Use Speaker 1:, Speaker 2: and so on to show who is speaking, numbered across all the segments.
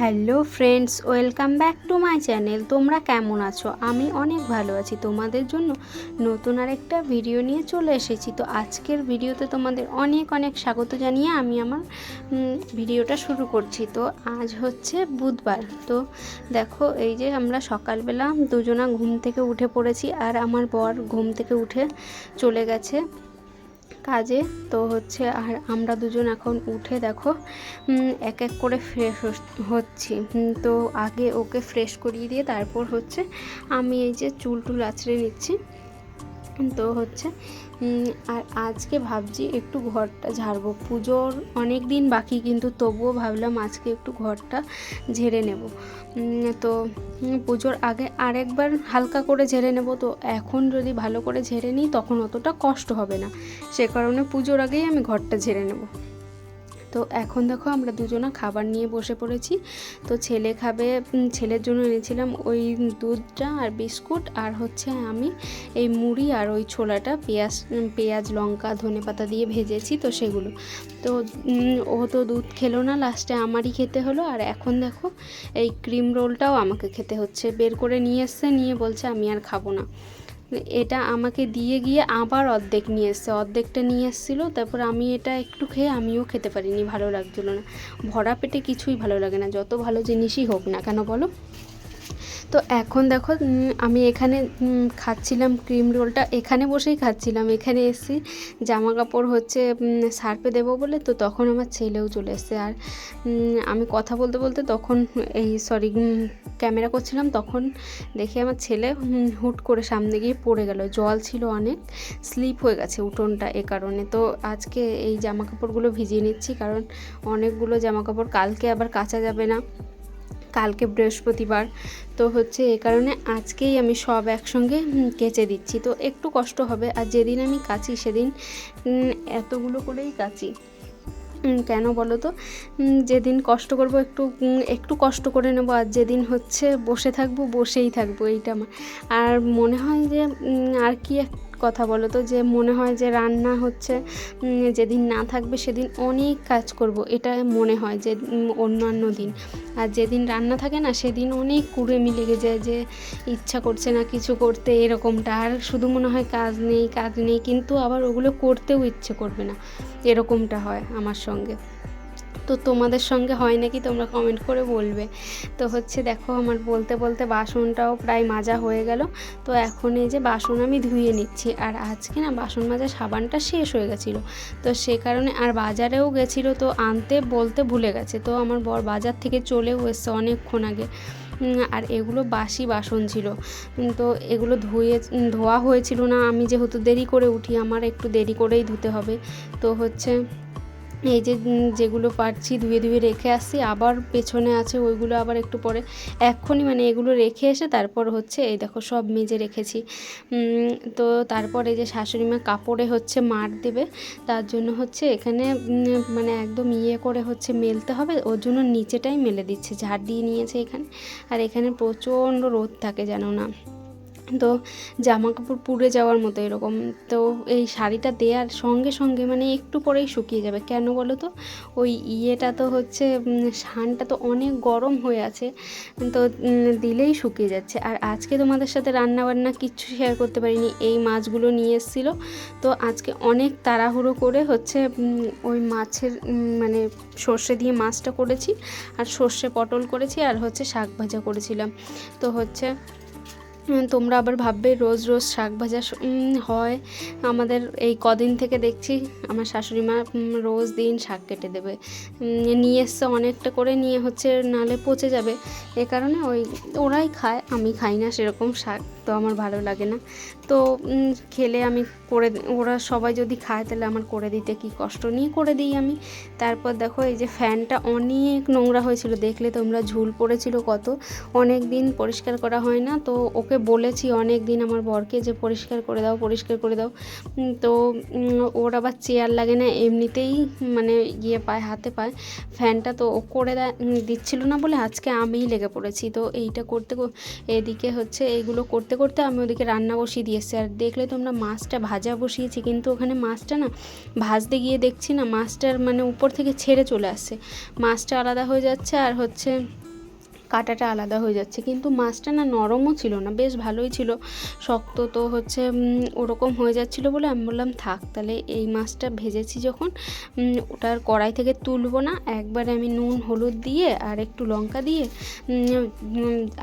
Speaker 1: Hello friends, welcome back to my channel. তোমরা কেমন আছো? আমি অনেক ভালো আছি। তোমাদের জন্য নতুন আরেকটা ভিডিও নিয়ে চলে এসেছি। তো আজকের ভিডিওতে তোমাদের অনেক অনেক স্বাগত জানিয়ে আমি আমার ভিডিওটা শুরু করছি। তো আজ হচ্ছে বুধবার। তো দেখো, এই যে আমরা সকালবেলা দুজনা ঘুম থেকে উঠে পড়েছি আর আমার বর ঘুম থেকে উঠে চলে গেছে। কাজে। তো হচ্ছে আর আমরা দুজন এখন উঠে দেখো এক এক করে ফ্রেশ হচ্ছি। তো আগে ওকে ফ্রেশ করিয়ে দিয়ে তারপর হচ্ছে আমি এই যে চুল টুল আছড়ে নিচ্ছি। তো হচ্ছে আর আজকে ভাবছি একটু ঘরটা ঝাড়বো। পুজোর অনেক দিন বাকি, কিন্তু তবুও ভাবলাম আজকে একটু ঘরটা ঝেড়ে নেব। তো পুজোর আগে আরেকবার হালকা করে ঝেড়ে নেব। তো এখন যদি ভালো করে ঝেড়ে নিই, তখন অতটা কষ্ট হবে না। সে কারণে পুজোর আগেই আমি ঘরটা ঝেড়ে নেব। তো এখন দেখো আমরা দুজনা খাবার নিয়ে বসে পড়েছি। তো ছেলে খাবে ছেলের জন্য এনেছিলাম ওই দুধটা আর বিস্কুট আর হচ্ছে আমি এই মুড়ি আর ওই ছোলাটা, পেঁয়াজ পেঁয়াজ, লঙ্কা, ধনে পাতা দিয়ে ভেজেছি তো সেগুলো। তো ও তো দুধ খেলো না, লাস্টে আমারই খেতে হলো আর এখন দেখো এই ক্রিম রোলটাও আমাকে খেতে হচ্ছে। বের করে নিয়ে এসছে, নিয়ে বলছে আমি আর খাব না। এটা আমাকে দিয়ে গিয়ে আবার অর্ধেক নিয়ে এসছে। অর্ধেকটা নিয়ে এসেছিল, তারপর আমি এটা একটু খেয়ে আমিও খেতে পারিনি, ভালো লাগছিল না। ভরা পেটে কিছুই ভালো লাগে না, যত ভালো জিনিসই হোক না কেন বলো? তো এখন দেখো আমি এখানে খাচ্ছিলাম ক্রিম রোলটা এখানে বসেই খাচ্ছিলাম, এখানে এসেছি। জামা কাপড় হচ্ছে সার্ফে দেবো বলে, তো তখন আমার ছেলেও চলে এসছে। আর আমি কথা বলতে বলতে তখন এই সরি ক্যামেরা করছিলাম, তখন দেখি আমার ছেলে হুট করে সামনে গিয়ে পড়ে গেল। জল ছিল অনেক স্লিপ হয়ে গেছে উঠোনটা এ কারণে। তো আজকে এই জামা কাপড়গুলো ভিজিয়ে নিচ্ছি, কারণ অনেকগুলো জামা কাপড় কালকে আবার কাচা যাবে না। কালকে বৃহস্পতিবার। তো হচ্ছে এ কারণে আজকেই আমি সব একসঙ্গে কেচে দিচ্ছি। তো একটু কষ্ট হবে, আর যেদিন আমি কাচি সেদিন এতগুলো করেই কাচি। কেন বলো তো? যেদিন কষ্ট করব একটু একটু কষ্ট করে নেব, আর যেদিন হচ্ছে বসে থাকব, বসেই থাকব, এইটা আমার। আর মনে হয় যে আর কি এক কথা বলো তো, যে মনে হয় যে রান্না হচ্ছে যেদিন না থাকবে সেদিন অনেক কাজ করব, এটা মনে হয় যে অন্যান্য দিন। আর যেদিন রান্না থাকে না, সেদিন অনেক কুড়েমি লেগে যায় যে, ইচ্ছা করছে না কিছু করতে, এরকমটা। আর শুধু মনে হয় কাজ নেই কাজ নেই, কিন্তু আবার ওগুলো করতেও ইচ্ছে করবে না, এরকমটা হয় আমার সঙ্গে। তো তোমাদের সঙ্গে হয় নাকি তোমরা কমেন্ট করে বলবে। তো হচ্ছে দেখো আমার বলতে বলতে বাসনটাও প্রায় মাজা হয়ে গেল। তো এখন এই যে বাসন আমি ধুয়ে নিচ্ছি। আর আজকে না বাসন মাজা সাবানটা শেষ হয়ে গেছিল। তো সে কারণে আর বাজারেও গেছিল তো আনতে বলতে ভুলে গেছে। তো আমার বর বাজার থেকে চলেও এসছে অনেকক্ষণ আগে। আর এগুলো বাসি বাসন ছিল। তো এগুলো ধুয়ে ধোয়া হয়েছিল না। আমি যেহেতু দেরি করে উঠি, আমার একটু দেরি করেই ধুতে হবে। তো হচ্ছে এই যে যেগুলো পারছি ধুয়ে ধুয়ে রেখে আসছি। আবার পেছনে আছে ওইগুলো আবার একটু পরে। এক্ষুনি মানে এগুলো রেখে এসে তারপর হচ্ছে এই দেখো সব মেজে রেখেছি। তো তারপর এই যে শাশুড়ি মা কাপড়ে হচ্ছে মার দেবে। তার জন্য হচ্ছে এখানে মানে একদম ইয়ে করে হচ্ছে মেলতে হবে। ওর জন্য নিচেটাই মেলে দিচ্ছে, ঝাড় দিয়ে নিয়েছে এখানে। আর এখানে প্রচণ্ড রোদ থাকে জানো না। তো জামা কাপড় পুড়ে যাওয়ার মতো এরকম। তো এই শাড়িটা দেওয়ার সঙ্গে সঙ্গে মানে একটু পরেই শুকিয়ে যাবে। কেন বলো তো? ওই ইয়েটা তো হচ্ছে শানটা তো অনেক গরম হয়ে আছে। তো দিলেই শুকিয়ে যাচ্ছে। আর আজকে তোমাদের সাথে রান্না বান্না কিচ্ছু শেয়ার করতে পারিনি। এই মাছগুলো নিয়ে এসেছিল। তো আজকে অনেক তাড়াহুড়ো করে হচ্ছে ওই মাছের মানে সর্ষে দিয়ে মাছটা করেছি। আর সর্ষে পটল করেছি আর হচ্ছে শাক ভাজা করেছিলাম। তো হচ্ছে তোমরা আবার ভাববে রোজ রোজ শাক ভাজা হয়। আমাদের এই কদিন থেকে দেখছি আমার শাশুড়ি মা রোজ দিন শাক কেটে দেবে। নিয়ে এসছে অনেকটা করে, নিয়ে হচ্ছে নালে পচে যাবে। এ কারণে ওই, ওরাই খায়, আমি খাই না সেরকম শাক, তো আমার ভালো লাগে না। তো খেলে আমি করে ওরা সবাই যদি খায় তাহলে আমার করে দিতে কি কষ্ট? নিয়ে করে দিই আমি। তারপর দেখো এই যে ফ্যানটা অনেক নোংরা হয়েছিল, দেখলে তোমরা ঝুল পড়েছিল কত। অনেক দিন পরিষ্কার করা হয় না, তো ওকে বলেছি অনেক দিন আমার বরকে যে পরিষ্কার করে দাও, পরিষ্কার করে দাও। তো ওর আবার চেয়ার লাগে না, এমনিতেই মানে ইয়ে পায়, হাতে পায়। ফ্যানটা তো ও করে দিচ্ছিল না বলে আজকে আমিই লেগে পড়েছি। তো এইটা করতে এদিকে হচ্ছে এইগুলো করতে করতে আমি ওদিকে রান্না বসিয়ে দিয়ে এসেছি। আর দেখলে তোমরা মাছটা ভাজা বসিয়েছি, কিন্তু ওখানে মাছটা না ভাজতে গিয়ে দেখছি না, মাছটার মানে উপর থেকে ছেড়ে চলে আসছে। মাছটা আলাদা হয়ে যাচ্ছে আর হচ্ছে কাঁটাটা আলাদা হয়ে যাচ্ছে। কিন্তু মাছটা না নরমও ছিল না, বেশ ভালোই ছিল। শক্ত তো হচ্ছে ওরকম হয়ে যাচ্ছিল বলে আমি বললাম, থাক, তাহলে এই মাছটা ভেজেছি যখন ওটার কড়াই থেকে তুলবো না, একবারে আমি নুন, হলুদ দিয়ে আর একটু লঙ্কা দিয়ে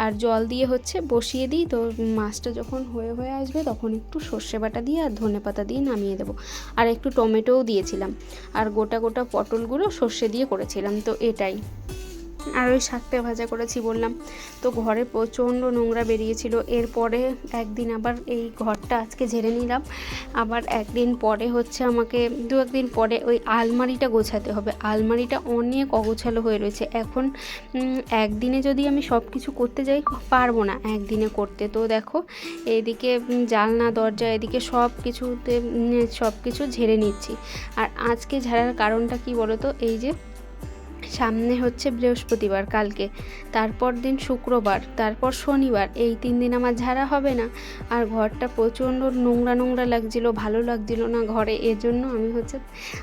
Speaker 1: আর জল দিয়ে হচ্ছে বসিয়ে দিই। তো মাছটা যখন হয়ে হয়ে আসবে তখন একটু সর্ষে বাটা দিয়ে আর ধনে পাতা দিয়ে নামিয়ে দেবো। আর একটু টমেটোও দিয়েছিলাম। আর গোটা গোটা পটলগুলো সর্ষে দিয়ে করেছিলাম, তো এটাই। আর ওই শাকটা ভাজা করেছি বললাম। তো ঘরে প্রচণ্ড নোংরা বেরিয়েছিল। এরপরে একদিন আবার এই ঘরটা আজকে ঝেড়ে নিলাম। আবার একদিন পরে হচ্ছে আমাকে দু একদিন পরে ওই আলমারিটা গোছাতে হবে। আলমারিটা অনেক অগোছালো হয়ে রয়েছে। এখন একদিনে যদি আমি সব কিছু করতে যাই, পারব না একদিনে করতে। তো দেখো, এদিকে জানলা, দরজা, এদিকে সব কিছুতে সব কিছু ঝেড়ে নিচ্ছি। আর আজকে ঝাড়ার কারণটা কি বলো তো এই যে সামনে হচ্ছে বৃহস্পতিবার কালকে। তারপর দিন শুক্রবার, তারপর শনিবার। এই তিন দিন আমার ঝাড়া হবে না। আর ঘরটা প্রচণ্ড নোংরা নোংরা লাগছিল, ভালো লাগছিল না ঘরে। এজন্য আমি হচ্ছে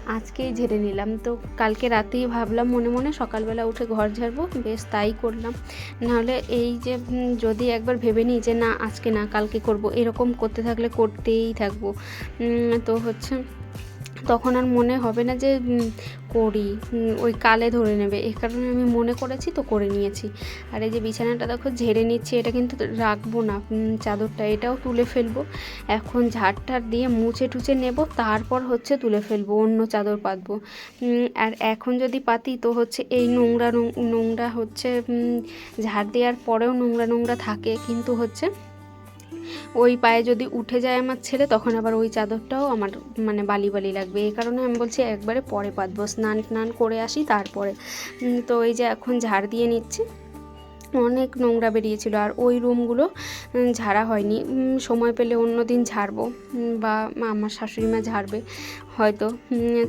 Speaker 1: আজকেই ঝেড়ে নিলাম। তো কালকে রাতেই ভাবলাম, মনে মনে সকালবেলা উঠে ঘর ঝাড়বো। বেশ তাই করলাম। নাহলে এই যে যদি একবার ভেবে নিই যে না, আজকে না, কালকে করব, এরকম করতে থাকলে করতেই থাকব। তো হচ্ছে তখন আর মনে হবে না যে করি ওই কালে ধরে নেবে। এই কারণে আমি মনে করেছি তো করে নিয়েছি। আর এই যে বিছানাটা দেখো, ঝেড়ে নিচ্ছি, এটা কিন্তু রাখব না। চাদরটা এটাও তুলে ফেলব। এখন ঝাড়টার দিয়ে মুছে টুছে নেব, তারপর হচ্ছে তুলে ফেলব, অন্য চাদর পাতবো। আর এখন যদি পাতি, তো হচ্ছে এই নোংরা নোংরা হচ্ছে ঝাড় দেওয়ার পরেও নোংরা নোংরা থাকে। কিন্তু হচ্ছে ওই পায়ে যদি উঠে যায় আমার ছেলে, তখন আবার ওই চাদরটাও আমার মানে বালি বালি লাগবে। এই কারণে আমি বলছি একবারে পরে পাতবো স্নান টান করে আসি, তারপরে। তো এই যে এখন ঝাড় দিয়ে নিচ্ছি। অনেক নোংরা বেরিয়েছিল আর ওই রুমগুলো ঝাড়া হয়নি। সময় পেলে অন্য দিন ঝাড়বো বা আমার শাশুড়ি মা ঝাড়বে হয়তো।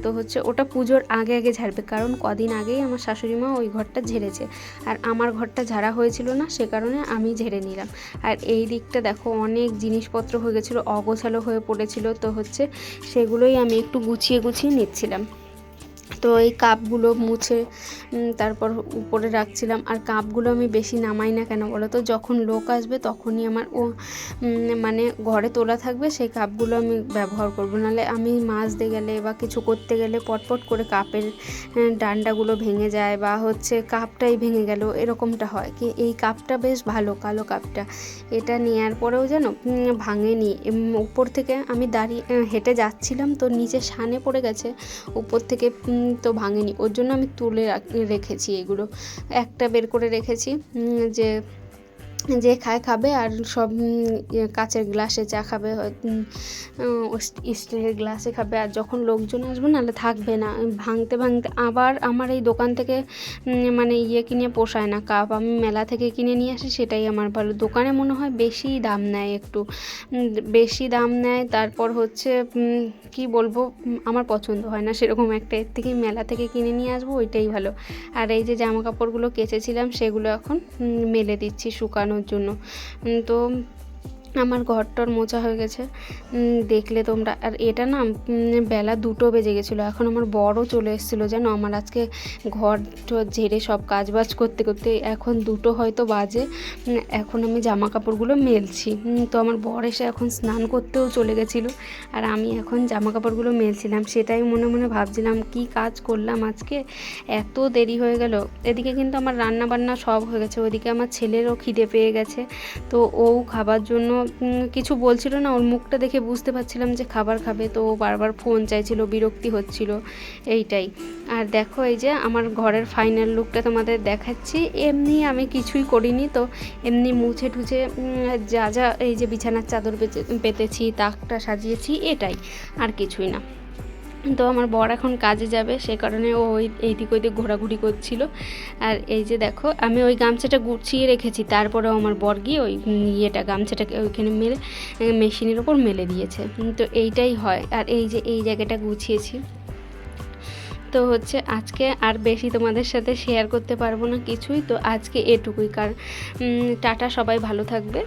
Speaker 1: তো হচ্ছে ওটা পুজোর আগে আগে ঝাড়বে, কারণ কদিন আগেই আমার শাশুড়ি মা ওই ঘরটা ঝেড়েছে। আর আমার ঘরটা ঝাড়া হয়েছিল না, সে কারণে আমি ঝেড়ে নিলাম। আর এই দিকটা দেখো, অনেক জিনিসপত্র হয়ে গেছিল, অগোছালো হয়ে পড়েছিল, তো হচ্ছে সেগুলোই আমি একটু গুছিয়ে গুছিয়ে নিচ্ছিলাম। তো এই কাপগুলো মুছে তারপর উপরে রাখছিলাম। আর কাপগুলো আমি বেশি নামাই না কেন বলো তো? যখন লোক আসবে তখনই আমার ও মানে ঘরে তোলা থাকবে, সেই কাপগুলো আমি ব্যবহার করব। নাহলে আমি মাজতে গেলে বা কিছু করতে গেলে পটপট করে কাপের ডান্ডাগুলো ভেঙে যায় বা হচ্ছে কাপটাই ভেঙে গেল, এরকমটা হয়। কি এই কাপটা বেশ ভালো, কালো কাপটা। এটা নেওয়ার পরেও যেন ভাঙেনি। উপর থেকে আমি দাঁড়িয়ে হেঁটে যাচ্ছিলাম তো নিচে সানে পড়ে গেছে। উপর থেকে তো ভাঙেনি। ওর জন্য আমি তুলে রেখেছি এগুলো। একটা বের করে রেখেছি যে যে খায় খাবে আর সব ইয়ে, কাচের গ্লাসে চা খাবে স্টিলের গ্লাসে খাবে। আর যখন লোকজন আসবে নাহলে থাকবে না। ভাঙতে ভাঙতে আবার আমার এই দোকান থেকে মানে ইয়ে কিনে পোষায় না। কাপ আমি মেলা থেকে কিনে নিয়ে আসি সেটাই আমার ভালো। দোকানে মনে হয় বেশি দাম নেয় একটু। বেশি দাম নেয় তারপর হচ্ছে কি বলব আমার পছন্দ হয় না সেরকম একটা। এর থেকে মেলা থেকে কিনে নিয়ে আসব ওইটাই ভালো। আর এই যে জামা কাপড়গুলো কেচেছিলাম সেগুলো এখন মেলে দিচ্ছি জন্য। তো আমার ঘরটর মোছা হয়ে গেছে। দেখলে তোমরা। আর এটা না বেলা দুটো বেজে গেছিল। এখন আমার বড় চলে এসেছিল, জানো? আমার আজকে ঘর ঝেড়ে সব কাজ বাজ করতে করতে এখন দুটো হয়তো বাজে। এখন আমি জামা কাপড়গুলো মেলছি তো আমার বর এসে এখন স্নান করতেও চলে গেছিল। আর আমি এখন জামা কাপড়গুলো মেলছিলাম। সেটাই মনে মনে ভাবছিলাম, কি কাজ করলাম আজকে? এত দেরি হয়ে গেল। এদিকে কিন্তু আমার রান্না বান্না সব হয়ে গেছে। ওদিকে আমার ছেলেরও খিদে পেয়ে গেছে। তো ও খাবার জন্য কিছু বলছিল না, ওর মুখটা দেখে বুঝতে পারছিলাম যে খাবার খাবে, তো বারবার ফোন চাইছিল, বিরক্তি হচ্ছিল, এইটাই। আর দেখো এই যে আমার ঘরের ফাইনাল লুকটা তোমাদের দেখাচ্ছি, এমনি আমি কিছুই করিনি তো, এমনি মুছে টুছে যা যা এই যে বিছানার চাদর পেতে- পেতেছি, তাকটা সাজিয়েছি, এটাই, আর কিছুই না। তো আমার বর এখন কাজে যাবে, সে কারণে ও ওই, এইদিক ওইদিক ঘোরাঘুরি করছিল। আর এই যে দেখো, আমি ওই গামছাটা গুছিয়ে রেখেছি, তারপরেও আমার বর গিয়ে ওই ইয়েটা, গামছাটাকে ওইখানে মেলে মেশিনের ওপর মেলে দিয়েছে। তো এইটাই হয়। আর এই যে, এই জায়গাটা গুছিয়েছি। তো হচ্ছে আজকে আর বেশি তোমাদের সাথে শেয়ার করতে পারব না কিছুই। তো আজকে এটুকুই। কার টাটা, সবাই ভালো থাকবে।